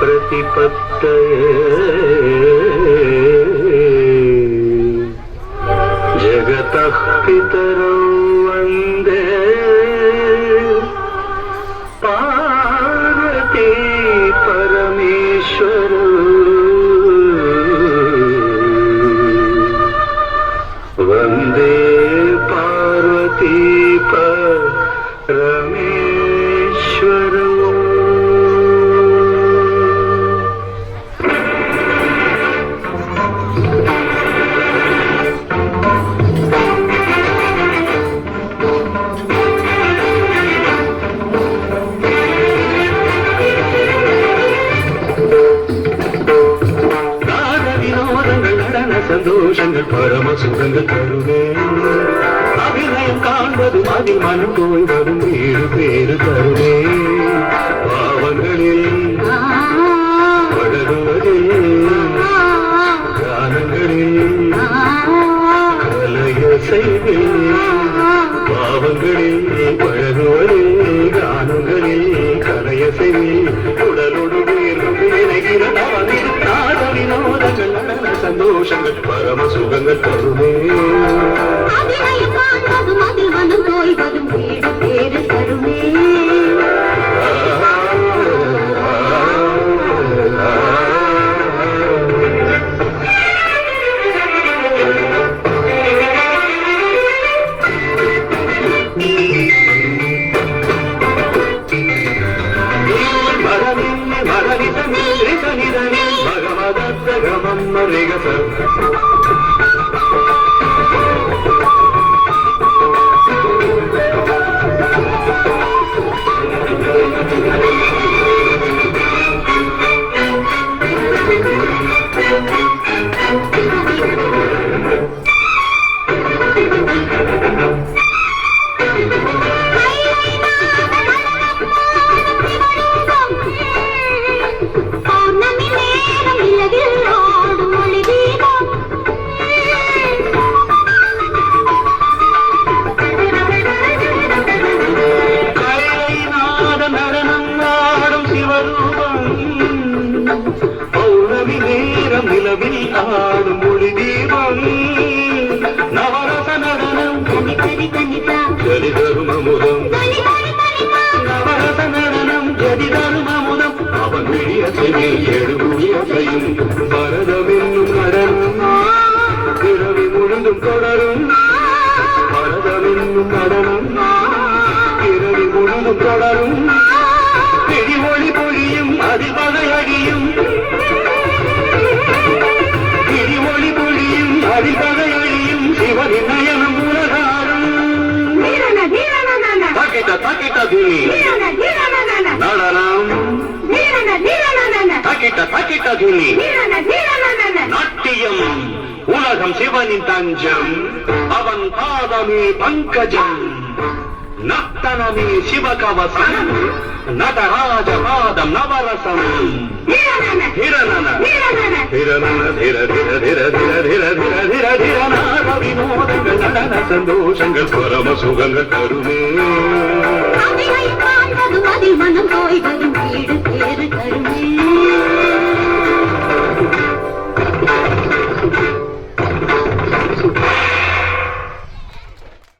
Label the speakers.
Speaker 1: प्रतिपत्तये जगतः पितरौ वन्दे पार्वती சந்தோஷங்கள் பரம சுகங்கள் தருவே அபிநயம் காண்பது அதில் மனம் போய் வரும் வீடு பேரு தருவே பாவங்களில் பழகுவதில் கானங்களில் கலைய செய்வேன். பாவங்களில் பழகுவதில் கானங்களில் கலைய செய்வேன். சந்தோஷங்கள் பரம சுகங்கள் தருமே.
Speaker 2: அபிநயம் காண்பதும்
Speaker 1: रे
Speaker 2: பௌர்ணமி நேரம்
Speaker 1: நிலவில் ஆடும் ஒளி தீபம் நவரச நடனம். ஜலி தரும் அமுதம். நவரச நடனம். ஜதி தரும் அமுதம். அவன் விழிய செவி எழுபுய செய்யும் பரதம் என்னும் நடனம். பிறவி முழுதும் தொடரும். பரதம் என்னும் நடனம். பிறவி முழுதும் தொடரும். அதிபலை அடியும் திரிமொழி பொழியும் அதிபலை அழியும் சிவனின் நயனம் உலகாரம். தாக்கிட்ட தாக்கிட்ட
Speaker 2: தூமி
Speaker 1: நடனம் தாக்கிட்ட தாக்கிட்ட
Speaker 2: தூமி
Speaker 1: நாட்டியம் உலகம் சிவனின் தஞ்சம் அவன் பாதமே பங்கஜம். நத்தனமி சிவகவசம் நடராஜ பாதம் நவரசம் ஹிரணன ஹிரணன திர திர திர திர திர திர திர திரநாத வினோதங்கள் நடன சந்தோஷங்கள் பரம சுகங்கள் தருமே அதில் மனம் போய் வரும் வீடு பேரு தருமே